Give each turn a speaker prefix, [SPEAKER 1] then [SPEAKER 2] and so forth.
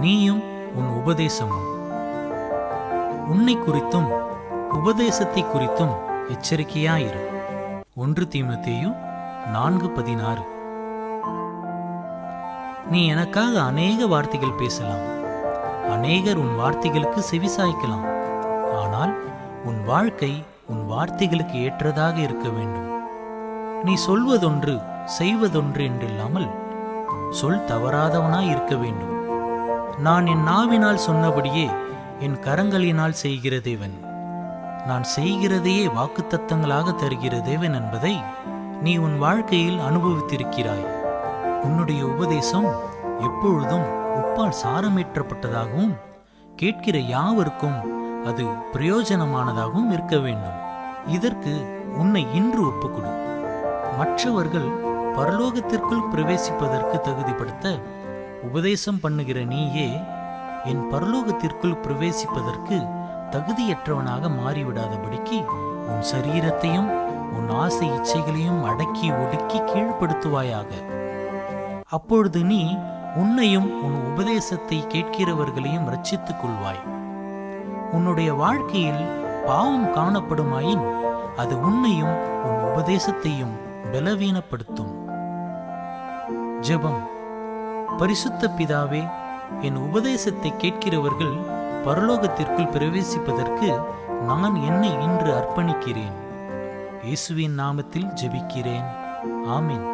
[SPEAKER 1] நீயும் உன் உபதேசமும். உன்னை குறித்தும் உபதேசத்தை குறித்தும் எச்சரிக்கையாயிரு. ஒன்று தீமத்தையும் நான்கு பதினாறு. நீ எனக்காக அநேக வார்த்தைகள் பேசலாம். அநேகர் உன் வார்த்தைகளுக்கு செவிசாய்க்கலாம் ஆனால் உன் வாழ்க்கை உன் வார்த்தைகளுக்கு ஏற்றதாக இருக்க வேண்டும். நீ சொல்வதொன்று செய்வதொன்று என்றில்லாமல் சொல் தவறாதவனாய் இருக்க வேண்டும். நான் என் நாவினால் சொன்னபடியே என் கரங்களினால் செய்கிற தேவன். நான் செய்கிறதையே வாக்குத்தத்தங்களாக தருகிற தேவன் என்பதை நீ உன் வாழ்க்கையில் அனுபவித்திருக்கிறாய். உன்னுடைய உபதேசம் எப்பொழுதும் உப்பால் சாரமேற்றப்பட்டதாகவும் கேட்கிற யாவருக்கும் அது பிரயோஜனமானதாகவும் இருக்க வேண்டும். இதற்கு உன்னை இன்று ஒப்புக்கொடு. மற்றவர்கள் பரலோகத்திற்குள் பிரவேசிப்பதற்கு தகுதிப்படுத்த உபதேசம் பண்ணுகிற நீயே என் பரலோகத்திற்குள் பிரவேசிப்பதற்கு தகுதியற்றவனாக மாறிவிடாதபடிக்கு உன் சரீரத்தையும் உன் ஆசை இச்சைகளையும் அடக்கி ஒடுக்கி கீழ்ப்படுத்துவாயாக. அப்பொழுது நீ உன்னையும் உன் உபதேசத்தை கேட்கிறவர்களையும் ரட்சித்துக் கொள்வாய். உன்னுடைய வாழ்க்கையில் பாவம் காணப்படுமாயின் அது உன்னையும் உன் உபதேசத்தையும் பலவீனப்படுத்தும். ஜெபம். பரிசுத்த பிதாவே என் உபதேசத்தை கேட்கிறவர்கள் பரலோகத்திற்குள் பிரவேசிப்பதற்கு நான் என்னை இன்று அர்ப்பணிக்கிறேன். இயேசுவின் நாமத்தில் ஜெபிக்கிறேன். ஆமீன்.